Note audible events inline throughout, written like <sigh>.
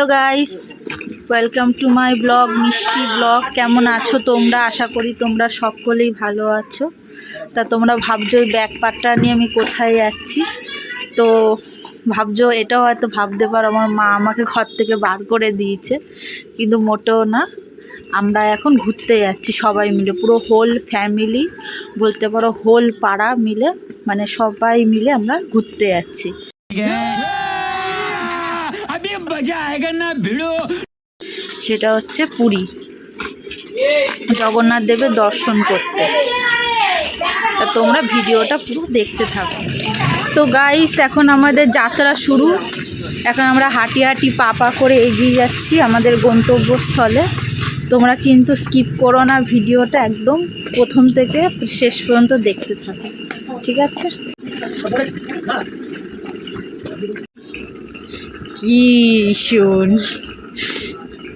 Hello guys welcome to my blog মিষ্টি blog কেমন আছো তোমরা? আশা করি তোমরা সকলেই ভালো আছো। তা তোমরা ভাবছ ওই ব্যাগ পাটটা নিয়ে আমি কোথায় যাচ্ছি? তো ভাবছ এটাও হয়তো ভাবতে পারো, আমার মা আমাকে ঘর থেকে বার করে দিয়েছে, কিন্তু মোটেও না। আমরা এখন ঘুরতে যাচ্ছি সবাই মিলে, পুরো হোল ফ্যামিলি বলতে পারো হোল পাড়া মিলে মানে সবাই মিলে আমরা ঘুরতে যাচ্ছি। अभी मजा आएगा ना भिड़ो সেটা হচ্ছে পুরী জগন্নাথ দেবের দর্শন করতে তা তোমরা ভিডিওটা পুরো দেখতে থাকো তো গাইস এখন আমাদের যাত্রা শুরু এখন আমরা হাঁটি হাঁটি পা পা করে এগিয়ে যাচ্ছি আমাদের গন্তব্যস্থলে তোমরা কিন্তু স্কিপ করো না ভিডিওটা একদম প্রথম থেকে শেষ পর্যন্ত দেখতে থাকো ঠিক আছে কি শোন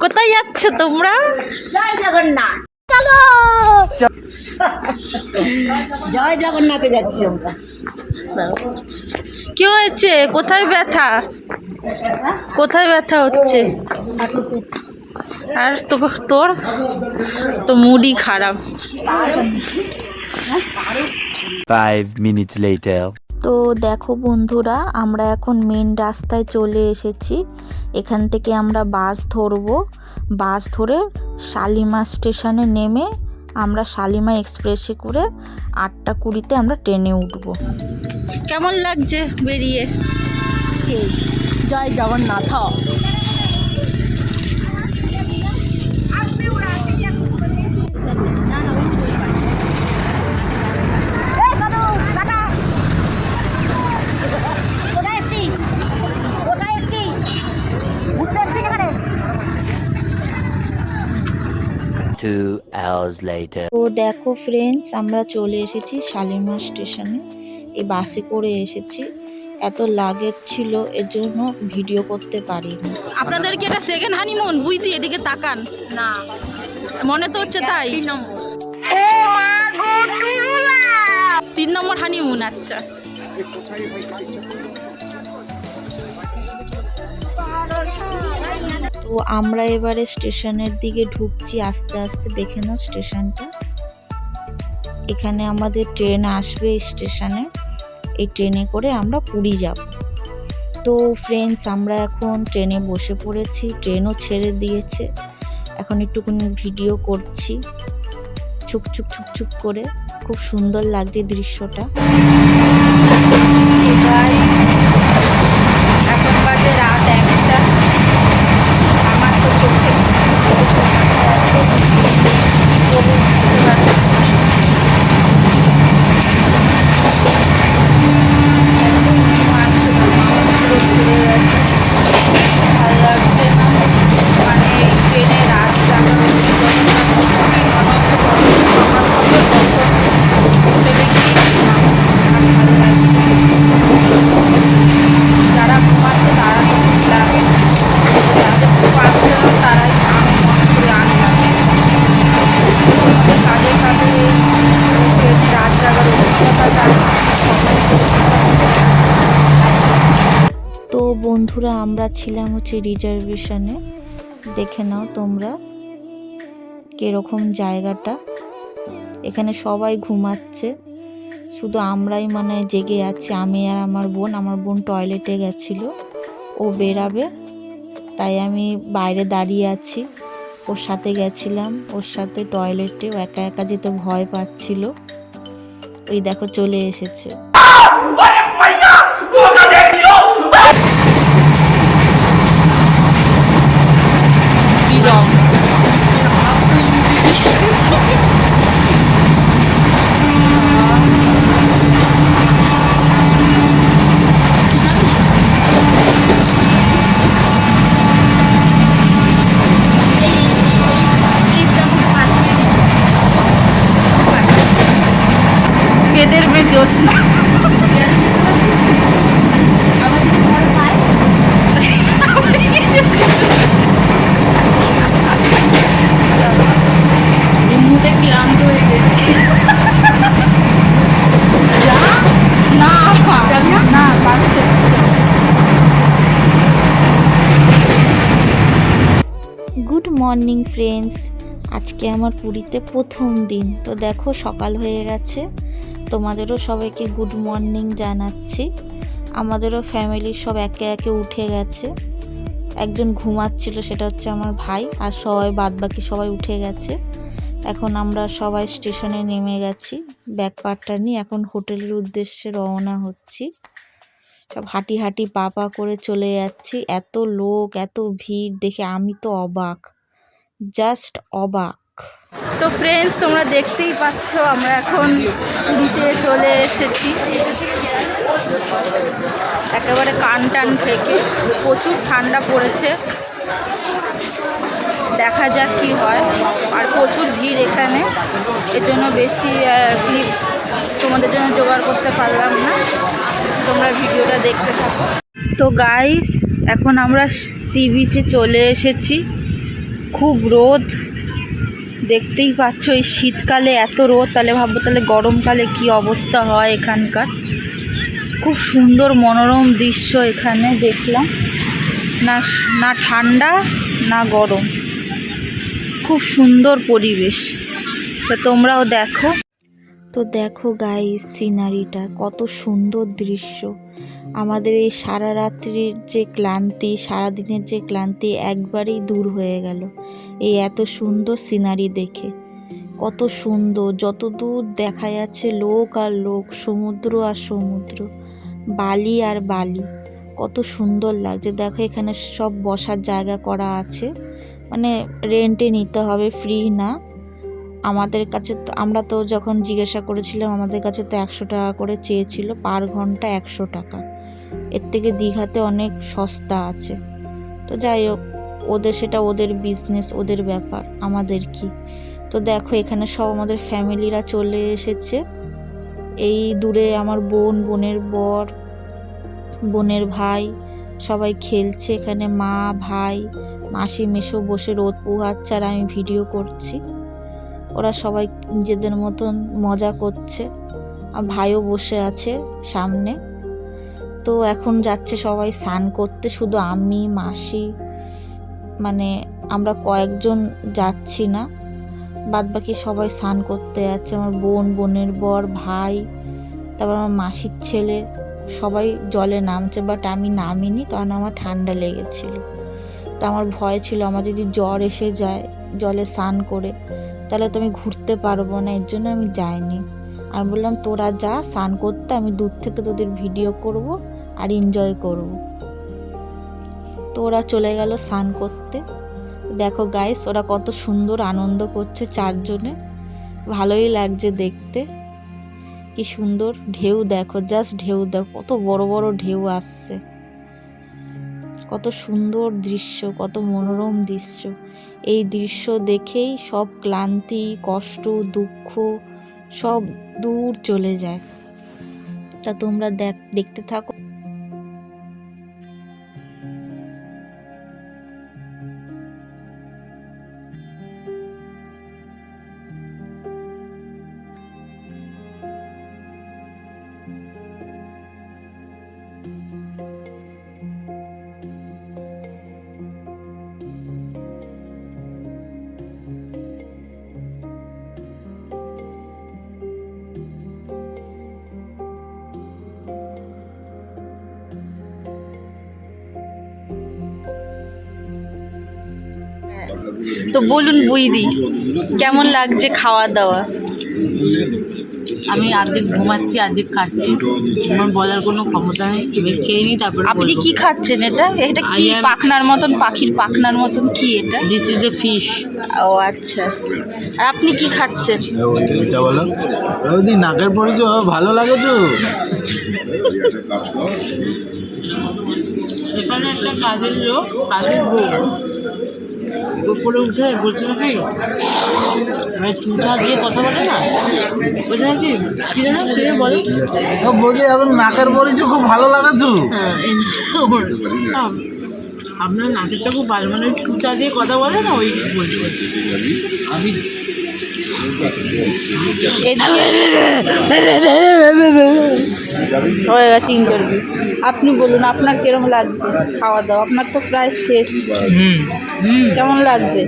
কোথায় যাচ্ছ তোমরা? জয় জগন্নাথ চলো! জয় জগন্নাথে যাচ্ছি আমরা। কি হয়েছে? কোথায় ব্যথা? কোথায় ব্যথা হচ্ছে? আর তো তোর? তো মুডই খারাপ। Five minutes later. তো দেখো বন্ধুরা আমরা এখন মেন রাস্তায় চলে এসেছি। এখান থেকে আমরা বাস ধরব। বাস ধরে শালিমা স্টেশনে নেমে আমরা শালিমা এক্সপ্রেসে করে আটটা কুড়িতে আমরা ট্রেনে উঠব। কেমন লাগছে বেরিয়ে? জয় জগন্নাথ hours later. তো দেখো ফ্রেন্ডস আমরা চলে এসেছি শালিমার স্টেশনে এই বাসে করে এসেছি। এত লাগেজ ছিল এর জন্য ভিডিও করতে পারিনি। আপনাদের কি এটা সেকেন্ড হানিমুন বুঝতি এদিকে তাকান। না। মনে তো হচ্ছে তাই। তিন নম্বর। হানিমুন আচ্ছা। তো আমরা এবারে স্টেশনের দিকে ঢুকছি, আস্তে আস্তে দেখে নাও স্টেশনটা। এখানে আমাদের ট্রেন আসবে স্টেশনে। এই ট্রেনে করে আমরা পুরী যাব। তো ফ্রেন্ডস আমরা এখন ট্রেনে বসে পড়েছি, ট্রেনও ছেড়ে দিয়েছে। এখন একটুখানি ভিডিও করছি, ছুক ছুক ছুক ছুক করে। খুব সুন্দর লাগছে দৃশ্যটা। এখন বাজে রাত একটা। আমার তো চোখে বুঝতে ছিলাম হচ্ছে রিজার্ভেশনে দেখে নাও তোমরা কীরকম জায়গাটা। এখানে সবাই ঘুমাচ্ছে। শুধু আমরাই মানে জেগে আছি, আমি আর আমার বোন। আমার বোন টয়লেটে গেছিল। ও বেরাবে, তাই আমি বাইরে দাঁড়িয়ে আছি। ওর সাথে গেছিলাম, ওর সাথে টয়লেটে একা একা যেতে ভয় পাচ্ছিল। ওই দেখো চলে এসেছে। মর্নিং ফ্রেন্ডস, আজকে আমার পুরীতে প্রথম দিন। তো দেখো, সকাল হয়ে গেছে। তোমাদেরও সবাইকে গুড মর্নিং জানাচ্ছি। আমাদেরও ফ্যামিলির সব একে একে উঠে গেছে। একজন ঘুমাচ্ছিল, সেটা হচ্ছে আমার ভাই, আর সবাই, বাদবাকি সবাই উঠে গেছে। এখন আমরা সবাই স্টেশনে নেমে গেছি। ব্যাগপারটা নিয়ে এখন হোটেলের উদ্দেশ্যে রওনা হচ্ছি। সব হাঁটি হাঁটি পা পা করে চলে যাচ্ছি। এত লোক, এত ভিড়, দেখে আমি তো অবাক। জাস্ট অবাক। তো ফ্রেন্ডস তোমরা দেখতেই পাচ্ছ, আমরা এখন পুরীতে চলে এসেছি। একেবারে কান টান থেকে। প্রচুর ঠান্ডা পড়েছে। দেখা যাক কি হয়। আর প্রচুর ভিড় এখানে। এর জন্য বেশি ক্লিপ তোমাদের জন্য জোগাড় করতে পারলাম না। তোমরা ভিডিওটা দেখতে থাকো। তো গাইস এখন আমরা সি বিচে চলে এসেছি। খুব রোদ। দেখতেই পাচ্ছ এই শীতকালে এত রোদ, তাহলে ভাববো তাহলে গরমকালে কি অবস্থা হয় এখানকার। খুব সুন্দর মনোরম দৃশ্য এখানে দেখলাম। না না ঠান্ডা, না গরম। খুব সুন্দর পরিবেশ। তো তোমরাও দেখো। তো দেখো গাই সিনারিটা কত সুন্দর দৃশ্য। আমাদের এই সারা রাত্রির যে ক্লান্তি সারাদিনের যে ক্লান্তি একবারেই দূর হয়ে গেল। এই এত সুন্দর সিনারি দেখে। কত সুন্দর যত দূর দেখা যাচ্ছে লোক আর লোক, সমুদ্র আর সমুদ্র, বালি আর বালি। কত সুন্দর লাগছে। দেখো এখানে সব বসার জায়গা করা আছে। মানে রেন্টে নিতে হবে ফ্রি না। আমাদের কাছে তো, আমরা তো যখন জিজ্ঞাসা করেছিলাম, আমাদের কাছে তো একশো টাকা করে চেয়েছিল, পার ঘণ্টা একশো টাকা। এর থেকে দীঘাতে অনেক সস্তা আছে। তো যাই হোক, ওদের সেটা ওদের বিজনেস ওদের ব্যাপার, আমাদের কি? তো দেখো, এখানে সব আমাদের ফ্যামিলিরা চলে এসেছে। এই দূরে আমার বোন, বোনের বর, বোনের ভাই, সবাই খেলছে এখানে, মা, ভাই, মাসি, মেশো বসে রোদ পোহাচ্ছে আর আমি ভিডিও করছি। ওরা সবাই নিজেদের মতন মজা করছে। আর ভাইও বসে আছে সামনে। তো এখন যাচ্ছে সবাই স্নান করতে। শুধু আমি, মাসি মানে আমরা কয়েকজন যাচ্ছি না। বাদ বাকি সবাই স্নান করতে যাচ্ছে। আমার বোন, বোনের বর, ভাই, তারপর আমার মাসির ছেলে। সবাই জলে নামছে, বাট আমি নামিনি কারণ আমার ঠান্ডা লেগেছিল। তো আমার ভয় ছিল, আমার যদি জ্বর এসে যায়, জলে স্নান করে তাহলে তো আমি ঘুরতে পারব না, এর জন্য আমি যাইনি। আমি বললাম, তোরা যা, স্নান করতে, আমি দূর থেকে তোদের ভিডিও করব আর এনজয় করব। তো ওরা চলে গেল স্নান করতে। দেখো গাইস ওরা কত সুন্দর আনন্দ করছে চারজনে। ভালোই লাগছে দেখতে। কি সুন্দর ঢেউ, দেখো জাস্ট ঢেউ, দেখো, কত বড় বড় ঢেউ আসছে। কত সুন্দর দৃশ্য, কত মনোরম দৃশ্য। এই দৃশ্য দেখেই সব ক্লান্তি, কষ্ট, দুঃখ সব দূর চলে যায়। তা তোমরা দেখ, দেখতে থাকো। তো বলুন বুইদি কেমন লাগছে খাওয়া দাওয়া? আমি আর্ধেক ঘুমাচ্ছি আর্ধেক খাচ্ছি। আমার বলার কোনো ক্ষমতা নেই। আমি খেয়ে নিই তারপর আপনি কি খাচ্ছেন এটা? এটা কি পাখনার মতন পাখির পাখনার মতন কি এটা? দিস ইজ এ ফিশ ও আচ্ছা। আর আপনি কি খাচ্ছেন? এটা বলো ওই নাকের পরিচয় ভালো লাগে তো এখানে একটা কাজের লোক কাজের বউ। উপরে উঠে বলছে নাকি মানে চুচা দিয়ে কথা বলে না? বলছে নাকি কি যেন কি বলে? ও বলি এখন নাকের পরিচয় খুব ভালো লাগে তো হ্যাঁ, আম, আপনার নাকেরটা খুব ভালো মানে চুচা দিয়ে কথা বলে না ওই বলছে। হয়ে গেছে ইন্টারভিউ আপনি বলুন আপনার কীরকম লাগছে খাওয়া দাওয়া? আপনার তো প্রায় শেষ। হুম। কেমন লাগছে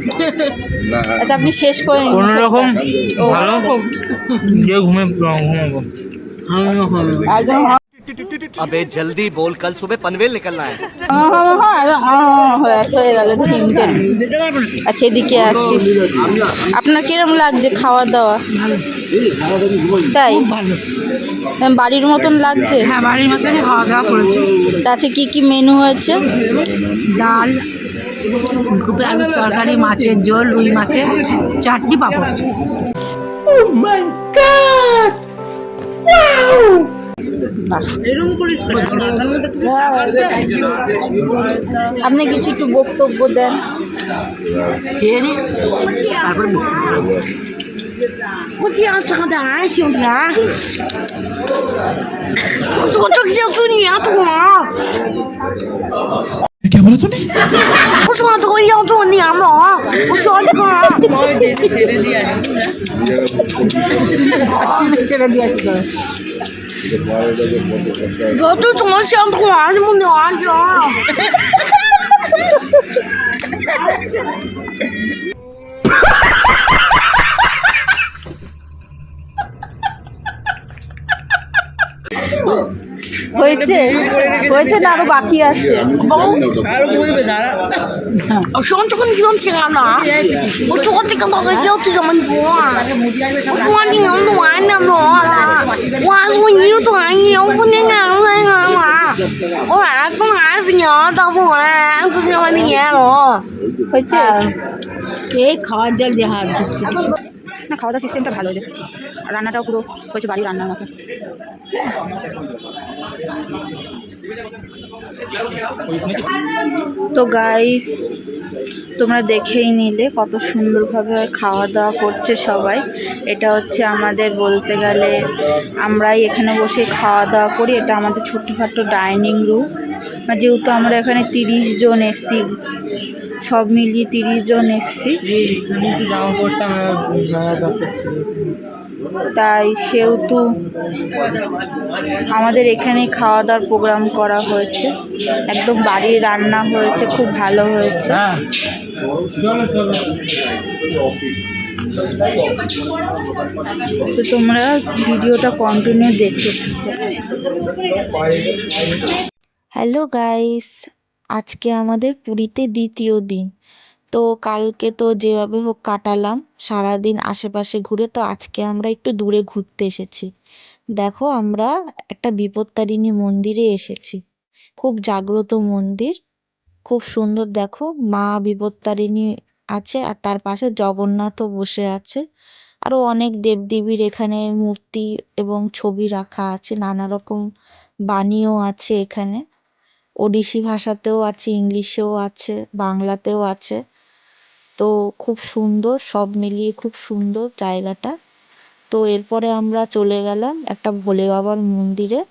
আচ্ছা আপনি শেষ করে নিন কোনো রকম ও, ভালো গিয়ে ঘুমে ঘুমাবো একদম अबे जल्दी बोल कल सुबह पनवेल निकलना है হ্যাঁ, হ্যাঁ, হ্যাঁ, একদম, হ্যাঁ, হ্যাঁ, হয়ে আসে, হয়ে গেল ইন্টারভিউ আচ্ছা এদিকে আসি আপনার কিরম লাগছে খাওয়া দাওয়া তাই এম, বাড়ির মতন লাগছে হ্যাঁ বাড়ির মতনই খাওয়া দাওয়া করেছি তা আছে কি কি মেনু হয়েছে ডাল ফুলকপি আলুর তরকারি মাছের ঝোল রুই মাছের চাটনি পাপড় আপনি কিছু একটু বক্তব্য দেন খেয়ে নি তারপরে 我这样长的俺兄弟啊！我说我这个要做年多啊！我 我喜欢这个样子的吗？我喜欢这个。我这 <laughs> 怎么像突然这么脸啊？哈哈！<laughs> হয়েছে? হয়েছে না আরও বাকি আছে? কেউ যেমন তোমার নিয়ে ও হয়েছে? জল না খাওয়া দাওয়ার সিস্টেমটা ভালো হয়েছে রান্নাটাও পুরো হয়েছে বাড়ি রান্নার মতো। তো গাইস তোমরা দেখেই নিলে কত সুন্দরভাবে খাওয়া দাওয়া করছে সবাই। এটা হচ্ছে আমাদের বলতে গেলে আমরাই এখানে বসে খাওয়া দাওয়া করি। এটা আমাদের ছোট্টখাটো ডাইনিং রুম। যেহেতু আমরা এখানে তিরিশ জন এসছি, সব মিলিয়ে তিরিশ জন এসছি। তাই সেহেতু আমাদের এখানে খাওয়া দাওয়ার প্রোগ্রাম করা হয়েছে। একদম বাড়ির রান্না হয়েছে খুব ভালো হয়েছে। হ্যাঁ। তো তোমরা ভিডিওটা কন্টিনিউ দেখতে থাকো। হ্যালো গাইস আজকে আমাদের পুরীতে দ্বিতীয় দিন। তো কালকে তো যেভাবে হোক কাটালাম, সারাদিন আশেপাশে ঘুরে তো আজকে আমরা একটু দূরে ঘুরতে এসেছি। দেখো আমরা একটা বিপত্তারিণী মন্দিরে এসেছি। খুব জাগ্রত মন্দির, খুব সুন্দর দেখো, মা বিপত্তারিণী আছে আর তার পাশে জগন্নাথও বসে আছে। আরও অনেক দেবদেবীর এখানে মূর্তি এবং ছবি রাখা আছে, নানা রকম বাণীও আছে এখানে। ওড়িশি ভাষাতেও আছে, ইংলিশেও আছে, বাংলাতেও আছে। তো খুব সুন্দর, সব মিলিয়ে খুব সুন্দর জায়গাটা। তো এরপরে আমরা চলে গেলাম একটা ভোলে বাবার মন্দিরে।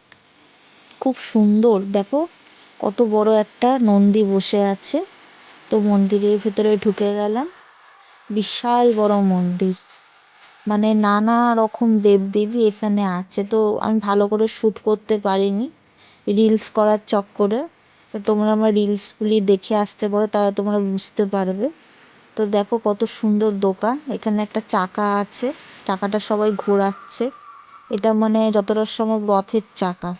খুব সুন্দর, দেখো কত বড় একটা নন্দী বসে আছে। তো মন্দিরের ভেতরে ঢুকে গেলাম। বিশাল বড় মন্দির। মানে নানা রকম দেবদেবী এখানে আছে। তো আমি ভালো করে শ্যুট করতে পারিনি। রিলস করার চক্করে। তো তোমরা আমার রিলসগুলি দেখে আসতে পারো, তাহলে তোমরা বুঝতে পারবে। তো দেখো কত সুন্দর দোকান। এখানে একটা চাকা আছে। চাকাটা সবাই ঘোরাচ্ছে। এটা মানে যতটা সম্ভব রথের চাকা।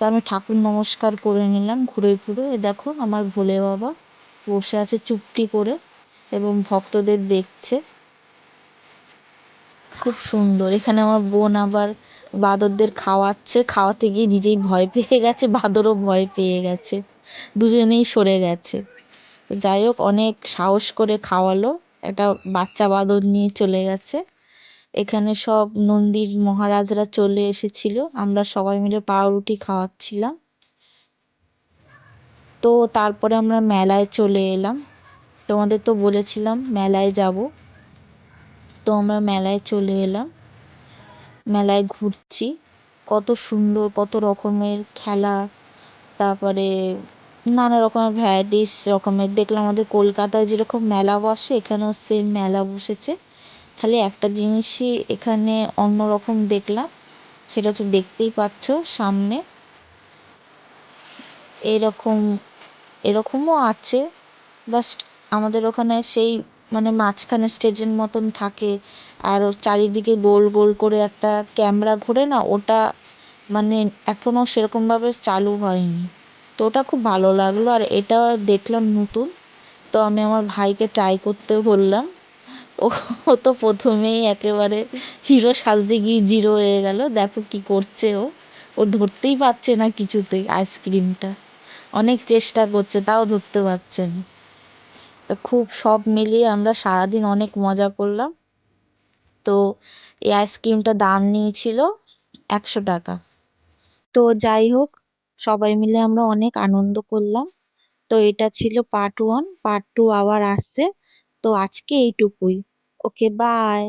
তো আমি ঠাকুর নমস্কার করে নিলাম ঘুরে ঘুরে। দেখো আমার ভোলে বাবা বসে আছে চুপটি করে এবং ভক্তদের দেখছে। খুব সুন্দর। এখানে আমার বোন আবার বাঁদরদের খাওয়াচ্ছে। খাওয়াতে গিয়ে নিজেই ভয় পেয়ে গেছে, বাঁদরও ভয় পেয়ে গেছে। দুজনেই সরে গেছে। যাই হোক, অনেক সাহস করে খাওয়ালো। একটা বাচ্চা বাঁদর নিয়ে চলে গেছে। এখানে সব নন্দীর মহারাজরা চলে এসেছিল। আমরা সবাই মিলে পাউরুটি খাওয়াচ্ছিলাম। তো তারপরে আমরা মেলায় চলে এলাম। তোমাদের তো বলেছিলাম, মেলায় যাব। তো আমরা মেলায় চলে এলাম। মেলায় ঘুরছি। কত সুন্দর, কত রকমের খেলা। তারপরে নানা রকমের ভ্যারাইটিস রকমের। দেখলাম আমাদের কলকাতায় যেরকম মেলা বসে, এখানেও সেম মেলা বসেছে। খালি একটা জিনিসই এখানে অন্য রকম দেখলাম, সেটা হচ্ছে দেখতেই পাচ্ছ সামনে। এরকম, এরকমও আছে জাস্ট আমাদের ওখানে সেই মানে মাঝখানে স্টেজের মতন থাকে। আর চারিদিকে গোল গোল করে একটা ক্যামেরা ঘোরে না, ওটা মানে এখনও সেরকমভাবে চালু হয়নি। তো ওটা খুব ভালো লাগল। আর এটা দেখলাম নতুন, তো আমি আমার ভাইকে ট্রাই করতে বললাম। ও তো প্রথমেই একেবারে হিরো সাজতে গিয়ে জিরো হয়ে গেল। দেখো কি করছে ও। ও ধরতেই পারছে না কিছুতেই আইসক্রিমটা অনেক চেষ্টা করছে, তাও ধরতে পারছে না। তো খুব সব মিলিয়ে আমরা সারাদিন অনেক মজা করলাম। তো এই আইসক্রিমটার দাম নিয়েছিল একশো টাকা। তো যাই হোক সবাই মিলে আমরা অনেক আনন্দ করলাম। তো এটা ছিল পার্ট ওয়ান পার্ট টু আবার আসছে। তো আজকে এইটুকুই। Okay bye